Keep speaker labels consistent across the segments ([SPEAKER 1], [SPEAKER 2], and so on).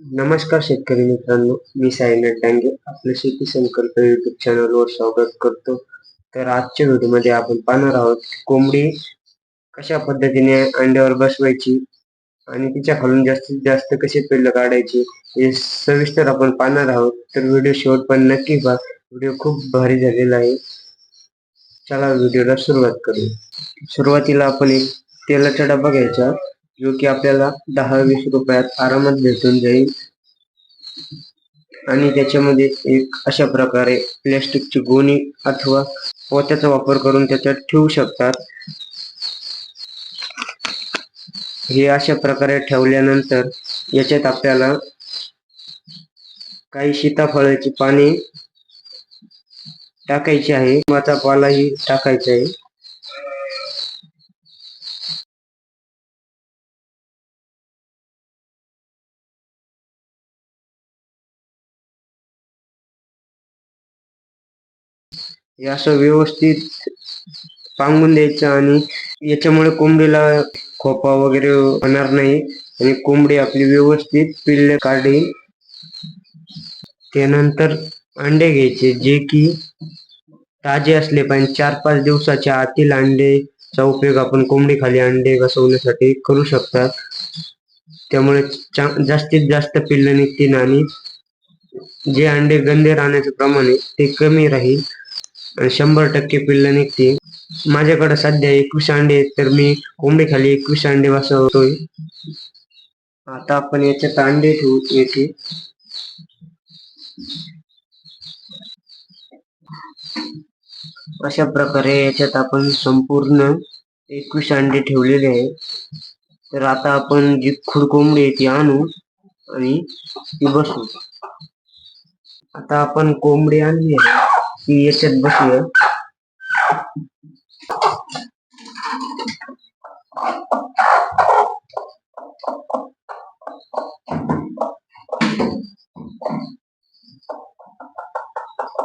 [SPEAKER 1] नमस्कार शेतकरी मित्रांनो मी साईनाथ डांगे आपलं शेती संकल्प युट्यूब चॅनलवर स्वागत करतो. तर आजच्या व्हिडिओमध्ये आपण पाहणार आहोत कोंबडी कशा पद्धतीने अंड्यावर बसवायची आणि तिच्या खालून जास्तीत जास्त कसे पिल्ल काढायचे हे सविस्तर आपण पाहणार आहोत. तर व्हिडिओ शेवट पण नक्की पहा. व्हिडिओ खूप भारी झालेला आहे. चला व्हिडिओला सुरुवात करू सुरुवातीला आपण एक तेलाचा डबा घ्यायचा. जो की आपल्याला दहा वीस रुपयात आरामात भेटून जाईल. आणि त्याच्यामध्ये एक अशा प्रकारे प्लॅस्टिकची गोणी अथवा पोत्याचा वापर करून त्याच्यात ठेवू शकतात. हे अशा प्रकारे ठेवल्यानंतर याच्यात आपल्याला काही सीताफळाची पाने टाकायची आहे. लिंबाचा पालाही टाकायचा आहे. हे असं व्यवस्थित पांगून द्यायचं आणि याच्यामुळे कोंबडीला खोपा वगैरे होणार नाही आणि कोंबडी आपली व्यवस्थित पिल्ले काढेल. त्यानंतर अंडे घ्यायचे जे की ताजे असले पाहिजे. चार पाच दिवसाच्या आतील अंडेचा उपयोग आपण कोंबडी खाली अंडे बसवण्यासाठी करू शकतात. त्यामुळे जास्तीत जास्त पिल्ल निघतील आणि जे अंडे गंदे राहण्याचं प्रमाण आहे ते कमी राहील. शंभर टक्के पिल्ल निघते. माझ्याकडे सध्या एकवीस अंडे आहेत तर मी कोंबडी खाली एकवीस अंडे बसवतोय आता आपण याच्यात अंडे ठेवू येते अशा प्रकारे याच्यात आपण संपूर्ण एकवीस अंडे ठेवलेले आहे. तर आता आपण जी खुड कोंबडी आहे ती आणू आणि ती बसू आता आपण कोंबडी आणली आहे. ती याच्यात बसूया.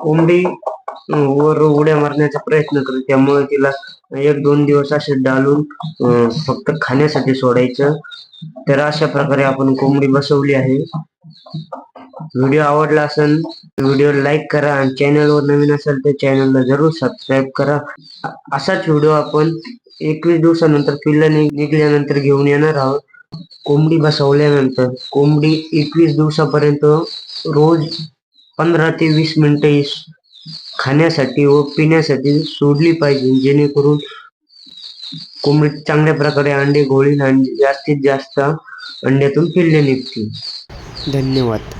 [SPEAKER 1] कोंबडी वर उड्या मारण्याचा प्रयत्न करते. त्यामुळे तिला एक दोन दिवस असे डालून फक्त खाण्यासाठी सोडायचं. तर अशा प्रकारे आपण कोंबडी बसवली आहे. व्हिडिओ आवडला असेल व्हिडिओ लाईक करा आणि चॅनलवर नवीन असेल तर चॅनलला जरूर सबस्क्राईब करा. असाच व्हिडिओ आपण एकवीस दिवसानंतर पिल्ला निघल्यानंतर घेऊन येणार आहोत. कोंबडी बसवल्यानंतर. कोंबडी एकवीस दिवसापर्यंत रोज पंधरा ते वीस मिनिटे खाण्यासाठी व पिण्यासाठी सोडली पाहिजे. जेणेकरून कोंबडी चांगल्या प्रकारे अंडे घोळील आणि जास्तीत जास्त अंड्यातून पिल्ले निघतील. धन्यवाद.